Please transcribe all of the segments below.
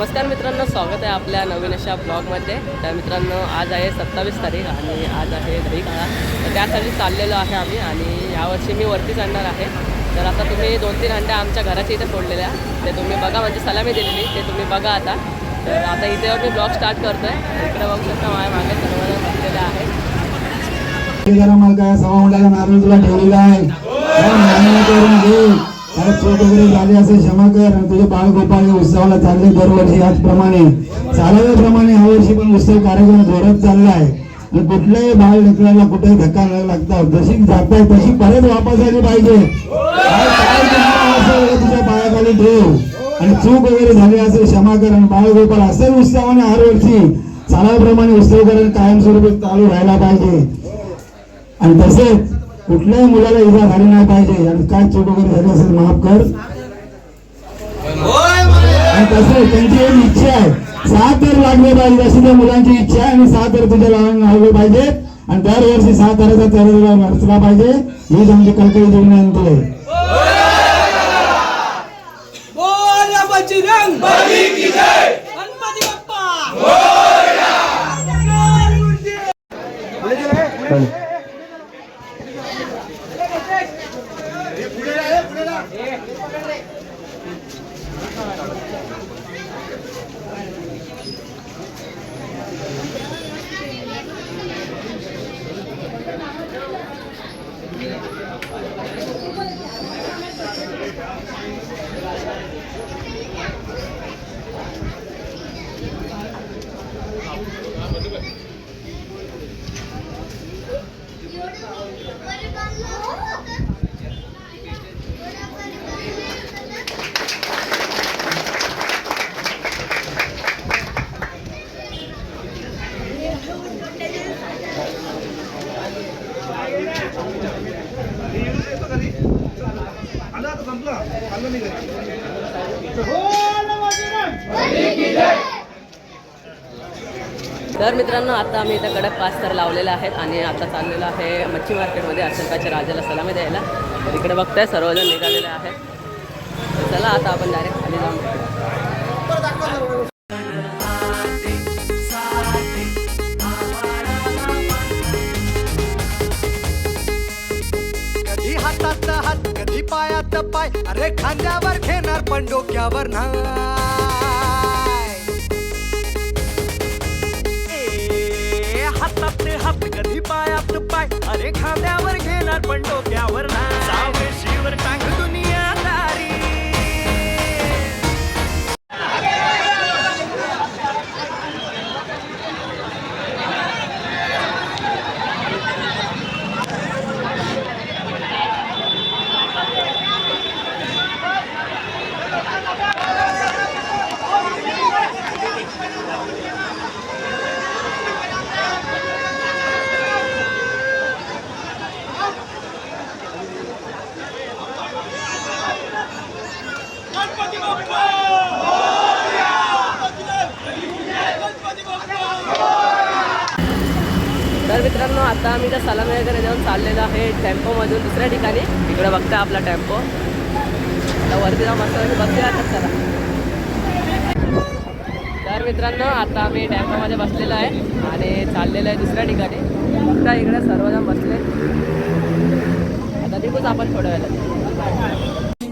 नमस्कार मित्रांनो स्वागत आहे आपल्या नवीन अशा ब्लॉगमध्ये. तर मित्रांनो आज आहे सत्तावीस तारीख आणि आज आहे दही काळा तर त्यासाठी चाललेलो आहे आम्ही आणि यावर्षी मी वरती चढणार आहे. तर आता तुम्ही दोन तीन अंड्या आमच्या घराच्या इथे फोडलेल्या ते तुम्ही बघा म्हणजे सलामी दिलेली ते तुम्ही बघा आता. तर आता इथे मी ब्लॉग स्टार्ट करतो आहे इकडे बघू शकता माझ्या मागे सर्वजण बसलेल्या आहेत. नारळ तुला ठेवलेला आहे. हो, वगैरे झाले असे क्षमा कर आणि तुझे बाळ गोपाळ हे उत्सवाला चालले दरवर्षी. याचप्रमाणे चालव्याप्रमाणे यावर्षी पण उत्सव कार्यक्रम जोरात चाललाय आणि कुठल्याही बाळ लेकराला कुठेही धक्का न लागता जशी जाताय तशी परत वापस आली पाहिजे तुझ्या पायाखाली ठेव. आणि चूक वगैरे झाली असेल क्षमा कर आणि बाळ गोपाळ असेल उत्सवाने हर वर्षी. चालाप्रमाणे उत्सवकरण कायमस्वरूपी चालू राहायला पाहिजे. आणि तसेच कुठल्याही मुलाला इजा झाली नाही पाहिजे. आणि काय चूक वगैरे झाली असेल माफ कर. आणि तसेच त्यांची एक इच्छा आहे. सहा तर लागले पाहिजे अशी त्या मुलांची इच्छा आहे आणि सहा तर तुझ्या लहान लागले पाहिजे. आणि दरवर्षी सहा तराचा चढवला रचला पाहिजे. हीच आमची कळकळीची विनंती आहे. बोल या बजरंग बली की जय. गणपती बाप्पा. मित्रांनो आता आम्ही इथं कडक पास तर लावलेले आहेत आणि आता चाललेलं आहे मच्छी मार्केटमध्ये अशंकाच्या राजाला सलामी द्यायला. तर इकडे बघताय सर्वजण निघालेले आहेत. तर चला आता आपण डायरेक्ट खाली जाऊन हात कधी पायात पाय अरे खांद्यावर घेणार पण डोक्यावर ना ए, हात कधी पायात पाय? अरे खांद्यावर घेणार पण डोक्यावर नाही. शिवर टाक तर मित्रांनो आता आम्ही त्या सलामी वगैरे देऊन चाललेलो आहे टेम्पोमधून दुसऱ्या ठिकाणी. इकडे बघताय आपला टेम्पो. आता वरती जाऊन मस्त बसले आता चला. तर मित्रांनो आता आम्ही टेम्पोमध्ये बसलेलो आहे आणि चाललेलो आहे दुसऱ्या ठिकाणी. बघता इकडे सर्वजण बसले. आता निघूच आपण थोड्या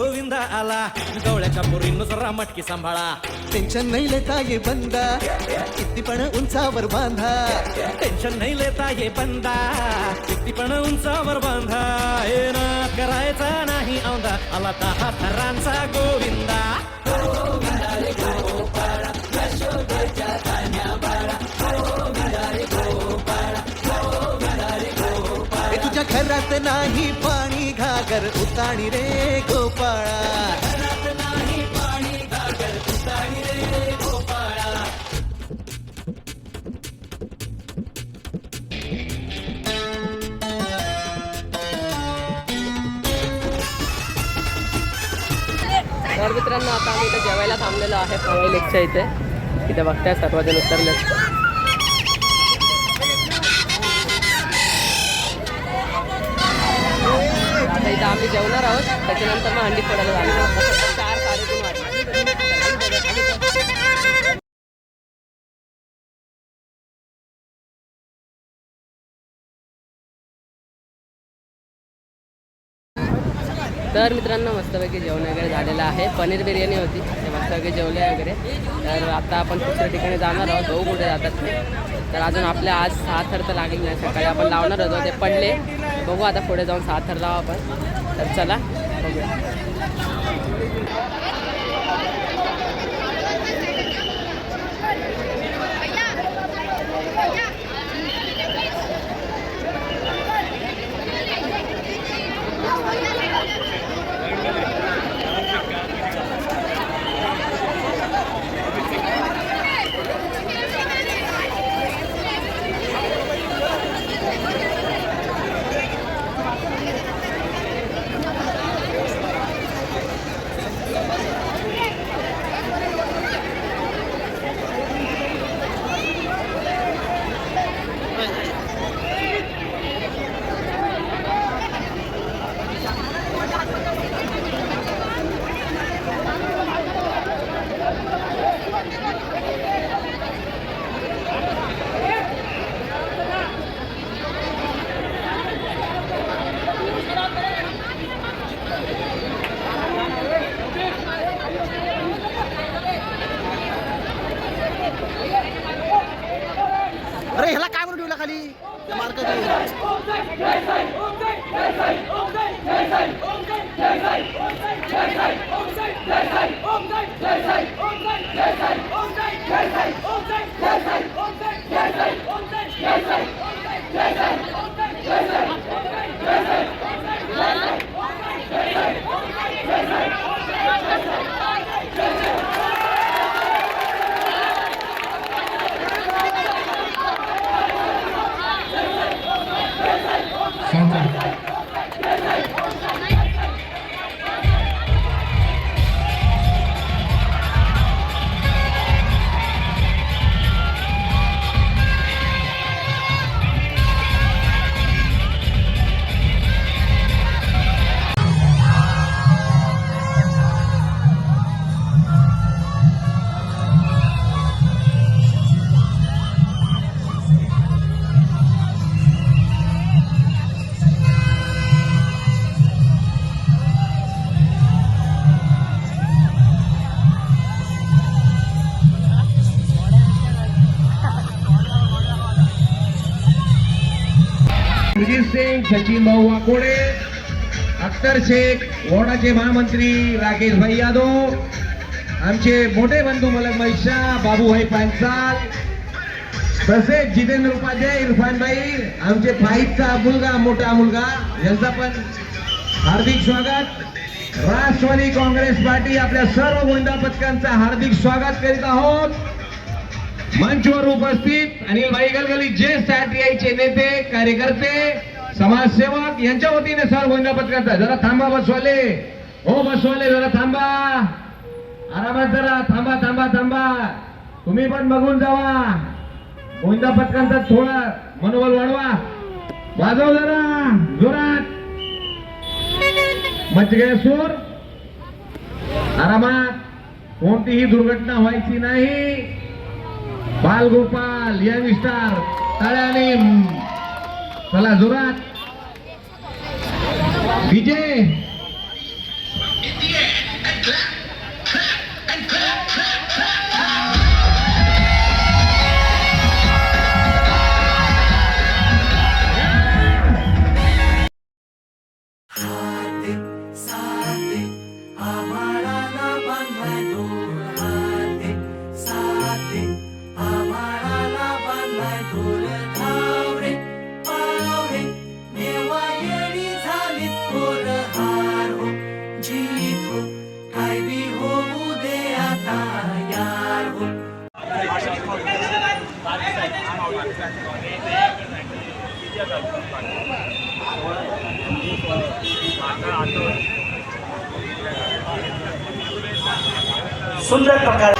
गोविंदा आला गवळ्याच्या बोरीनं जरा मटकी सांभाळा टेन्शन नाही लेता ये बंदा किती पण उंचावर बांधा टेन्शन नाही लेता ये बंदा किती पण उंचावर बांधा हे ना करायचा नाही औंदा आला दहा थरांचा गोविंदा तुझ्या घरात नाही गागर उताणी रे गोपाळा. मित्रांनो आता आम्ही इथं जेवायला थांबलेलो आहे. पवई लेक्चर इथे. इथे बघताय सर्वजण उतरले जेवणार आहोत. त्याच्यानंतर मग हंडी पडायला जाणार चार साडेतीन तर मित्रांनो मस्तपैकी जेवण वगैरे झालेलं आहे. पनीर बिर्याणी होती. ते मस्तपैकी जेवले वगैरे. तर आता आपण दुसऱ्या ठिकाणी जाणार आहोत. भाऊ कुठे जातात तर अजून आपल्या आज सहा थर तर लागेल. नाही सकाळी आपण लावणार होतो. ते पडले. बघू आता पुढे जाऊन सहा थर लावू आपण. तर चला बघूया. ました。सचिन भाऊ वाकोडे अख्तर शेख वॉर्डाचे महामंत्री राकेश भाई यादव. आमचे मोठे बंधू मलक महिषा बाबूभाई पांचाल तसेच जितेंद्र उपाध्याय इरफान भाई आमचे फाईटचा मुलगा मोठा मुलगा यांचा पण हार्दिक स्वागत. राष्ट्रवादी काँग्रेस पार्टी आपल्या सर्व गोंडा पथकांचा हार्दिक स्वागत करीत आहोत. मंचवर उपस्थित अनिल भाई गलगली ज्येष्ठ आरटीआयचे नेते कार्यकर्ते समाजसेवक यांच्या वतीने सर गोंदा पत्रकार जरा थांबा बसवाले. हो बसवाले जरा थांबा. आरामात जरा थांबा थांबा थांबा. तुम्ही पण बघून जावा. गोंदा पत्रकारांचा थोडा मनोबल वाढवा. वाजव जरा जोरात. मच गया सूर. आरामात. कोणतीही दुर्घटना व्हायची नाही. बालगोपाल यंगस्टार तळ्याने चला जोरात. विजय. सुंदर प्रकारे